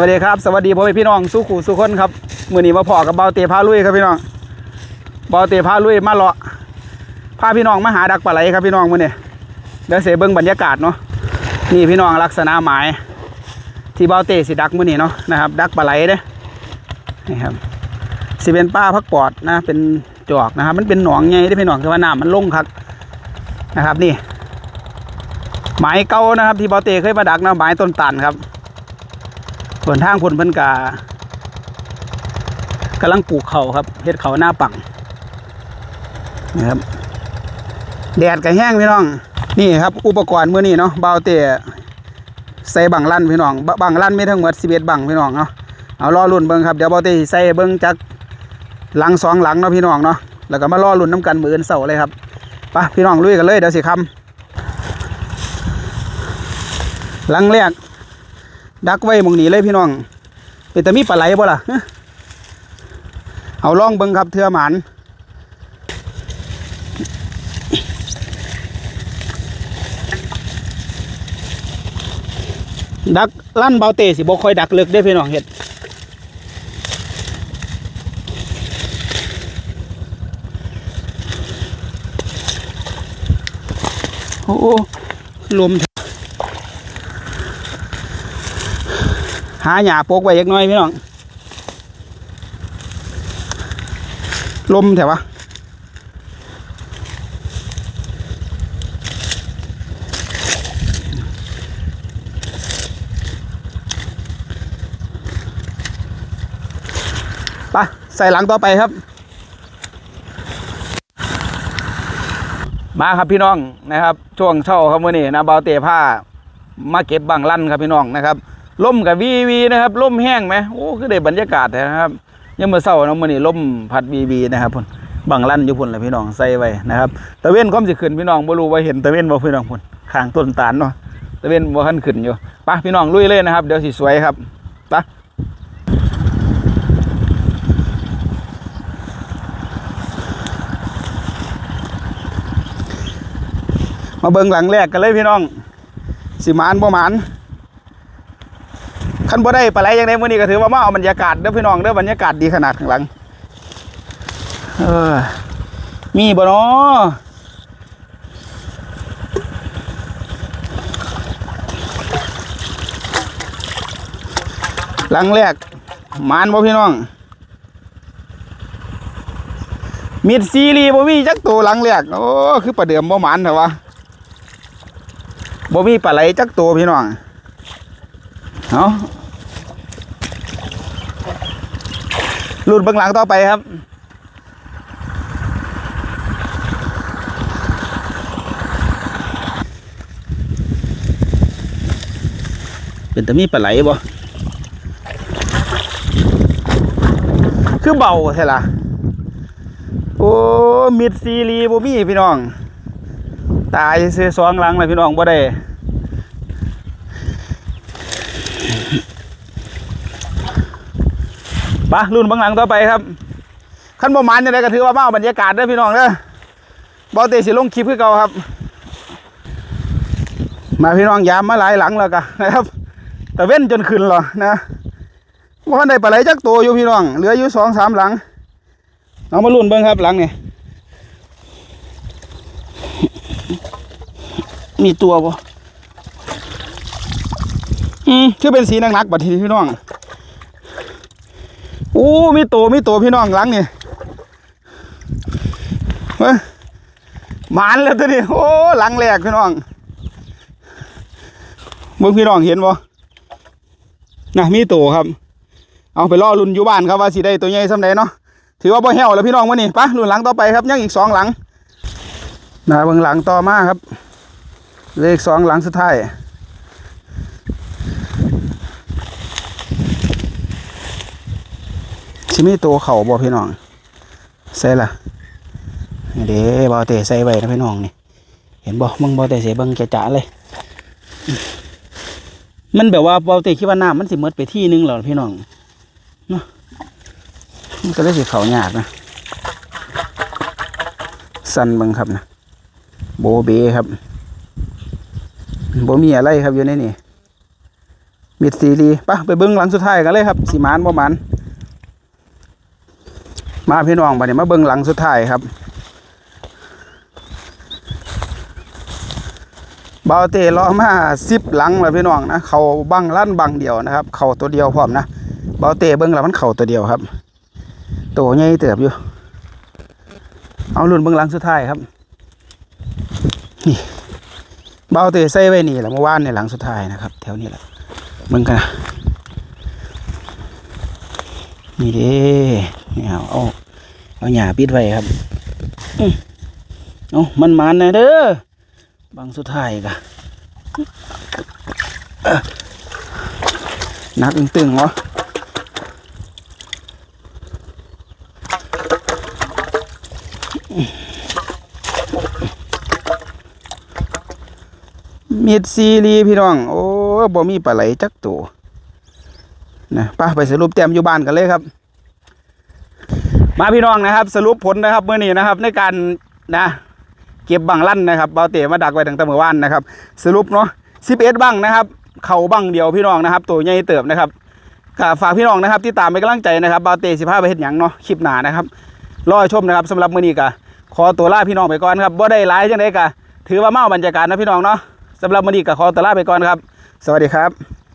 วัสดีครับ สวัสดีพ่อแม่พี่น้องสู้ขู่สู้คนครับมือนี้มาพอกับเบาเตพาลุยครับพี่น้องเบาเตพาลุยมาเลาะพาพี่น้องมาหาดักปลาไหลครับพี่น้องมือนี้เดี๋ยวเสเบิ้งบรรยากาศเนาะนี่พี่น้องลักษณะหมาย ที่เบาเตสิดักมือนี้เนาะนะครับ ดักปลาไหลเด้นี่ครับสิเป็นป้าพักปอดนะเป็นจอกนะครับ มันเป็นหนองไงที่พี่น้องคือว่าน้ำมันลงครับนะครับนี่หมายเก่านะครับ ที่เบาเตเคยมาดักนะหมายต้นตันครับ ส่วนทางผลเพิ่นกากำลังปลูกเขาครับเฮ็ดเขาหน้าปังนะครับแดดก็แห้งพี่น้อง นี่ครับ อุปกรณ์มื้อนี้เนาะเบาเตะใส่บังลั่นพี่น้องบังลั่นไมีทั้งหมด11บังพี่น้องเนาะเอารอรุ่นเบิ่งครับเดี๋ยวเบาเตใส่เบิ่งจักหลังสองหลังเนาะพี่น้องเนาะแล้วก็มารอรุ่นน้ำกันมืออื่นเสาเลยครับไปพี่น้องลุยกันเลยเดี๋ยวสิคำหลังแรก ดักไว้มองนี้เลยพี่น้อง เป็นแต่มีปลาไหลบ่ล่ะเอาล่องเบิ่งครับเทือหมานดักลั่นเบาเตสิบ่ค่อยดักเลิกได้พี่น้องเห็ดโอ้โอ้ลม หาหญ้าโปกไว้ยักน้อยพี่น้อง ลมแถวะไปใส่หลังต่อไปครับ มาครับพี่น้องนะครับ ช่วงเช่าครับมื่อนี้นะเบาเตะผ้ามาเก็บบังลั่นครับพี่น้องนะครับ ล่มกับวีวีนะครับล่มแห้งไหมโอ้คือได้บรรยากาศนะครับยังเมื่อเช้าเนาะมื่อนี้ล่มพัดวีวีนะครับพุ่นบังลั่นอยู่พุ่นแหละพี่น้องใส่ไว้นะครับตะเวนก้มสิขึ้นพี่น้องบ่รู้ว่าเห็นตะเวนบ่พี่น้องพุ่นข้างต้นตาลเนาะตะเวนบ่ทันขึ้นอยู่ไปพี่น้องลุยเลยนะครับ เดี๋ยวสิสวยครับไปมาเบิ่งหลังแรกกันเลยพี่น้อง สิมานบ่มาน คันบ่ได้ปลาไหลอย่างใดมื้อนี้ก็ถือว่ามาเอาบรรยากาศเด้อพี่น้องเด้อบรรยากาศดีขนาดข้างหลัง เออ มีบ่เนาะหลังแรกมานบ่พี่น้องมีดซีรีบ่มีจักตัวหลังแรกโอ้คือประเดิมบ่หมานเถอะวะบ่มีปลาไหลจักตัวพี่น้องเอา รุ่นเบื้องหลังต่อไปครับ เป็นตะมีปลาไหลบ่คือเบาใช่ล่ะ โอ้มิดซีรีบ่มีพี่น้อง ตายซื้อสองหลังเลยพี่น้องบ่ได้ ปะรุ่นบางหลังต่อไปครับขั้นประมาณยังไงก็ถือว่าเอาบรรยากาศเด้อพี่น้องเด้อบอเตสิลงคลิปคือเก่าครับ มาพี่น้องยามมาหลายหลังแล้วกันนะครับแต่เว้นจนขึ้นหรอนะว่าได้ปลาไหลจักตัวอยู่พี่น้องเหลืออยู่สองสามหลังเอามาลุ่นเบิ้งครับหลังนี่มีตัวบ่อืมคือเป็นสีนักๆบัดทีพี่น้อง อ้มีตัวมีตัวพี่น้องหลังนี่เฮ้ยหมานแล้วตัวนี้โอ้หลังแรกพี่น้องเบิ่งพี่น้องเห็นบ่นะมีตัวครับ เอาไปล่อรุ่นอยู่บ้านครับว่าสิได้ตัวใหญ่สำใดเนาะถือว่าบ่แห้วแล้วพี่น้องวันนี้ปะรุ่นหลังต่อไปครับยังอีกสองหลังนะเบิ่งหลังต่อมาครับ เลขสองหลังสุดท้าย ชิมีตัวเข่าบ่พี่น้องใส่ละเด้บอเตะใส่ไว้นะพี่น้องนี่เห็นบ่มึงบอเตะใส่เบิ่งจะจ๋าเลย มันแบบว่าบอเตะคิดว่าน้ำมันสิหมดไปที่นึงแล้วพี่น้องเนาะมันก็ได้สิเขายากนะสั้นบิ่งครับนะโบเบครับโบมีอะไรครับอยู่ในนี่มิดซีรีปะไปเบิ้งหลังสุดท้ายกันเลยครับสีมานบ่หมัน มาพี่น้องบัดนี้มาเบิ้งหลังสุดท้ายครับเบาเตะล้อมาสิบหลังแล้วพี่น้องนะเขาบังลั่นบังเดียวนะครับ เขาตัวเดียวพร้อมนะเบาเตะเบิ้งแล้วมันเข่าตัวเดียวครับตัวใหญ่เติบอยู่ เอาลุ่นเบิ้งหลังสุดท้ายครับนี่เบาเตะใส่ไว้นี่แหละเมื่อวานในหลังสุดท้ายนะครับ แถวนี้แหละมึงกันนะนี่เด้ นี่เอาเอาเอาหญ้าปิดไว้ครับอื้อเอามันมันนะเด้อบางสุดท้ายกะนักตึงๆเหรอมีดซีรีพี่น้อง โอ้บ่มีปลาไหลจักตัวนะป้าไปสรุปแต้มอยู่บ้านกันเลยครับ มาพี่น้องนะครับ สรุปผลนะครับเมื่อนี้นะครับในการนะเก็บบังลั่นนะครับเบาเตะมาดักไว้ตั้งแต่เมื่อวานนะครับ สรุปเนาะ11บังนะครับ เข่าบังเดียวพี่น้องนะครับ ตัวใหญ่เติบนะครับก็ฝากพี่น้องนะครับที่ตามไปกำลังใจนะครับเบาเตะ15ไปเฮ็ดหยังเนาะคลิปหนานะครับรอชมนะครับสำหรับมื้อนี้ก็ขอตัวลาพี่น้องไปก่อนครับบ่ได้หลายจังได๋ก็ถือว่าเมาบรรยากาศนะพี่น้องเนาะสำหรับมื้อนี้ก็ขอตัวลาไปก่อนครับ สวัสดีครับ